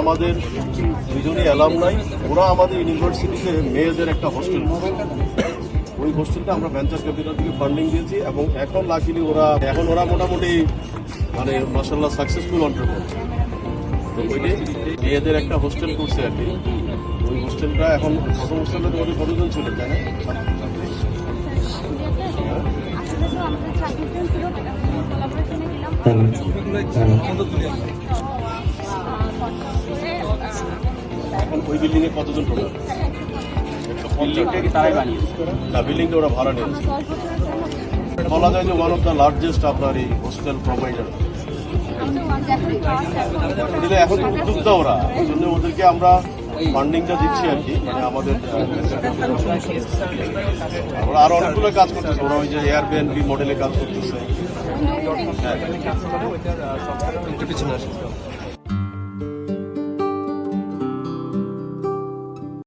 আমাদের দুজনই অ্যালাম নাই, ওরা আমাদের ইউনিভার্সিটিতে মেয়েদের একটা হোস্টেল ওই হোস্টেলটা আমরা ভেঞ্চার ক্যাপিটাল থেকে ফান্ডিং দিয়েছি এবং এখন লাকিলি ওরা, এখন ওরা মোটামুটি মানে মাসাল্লাহ সাকসেসফুল অন্টারপ্রেনার মেয়েদের একটা হোস্টেল করছে আর কি। ওই হোস্টেলটা এখন প্রথম হোস্টেলে তোমাদের কতজন ছিল তাই না আসলে তো আমাদের এখন ওই বিল্ডিং এ কতজন টোটাল তারাই বানিয়েছে? না বিল্ডিংটা ওরা ভাড়া নিয়েছে। বলা যায় যে ওয়ান অফ দ্য লার্জেস্ট আপনার এই হোস্টেল প্রোভাইডার এখন তো উদ্যোক্তা ওরা। এই জন্য ওদেরকে আমরা ফান্ডিংটা দিচ্ছি আর কি মানে আমাদের আহ, ওরা আরও অনেকগুলো কাজ করতেছে। ওরা ওই যে এয়ার বিএনপি মডেলে কাজ করতেছে।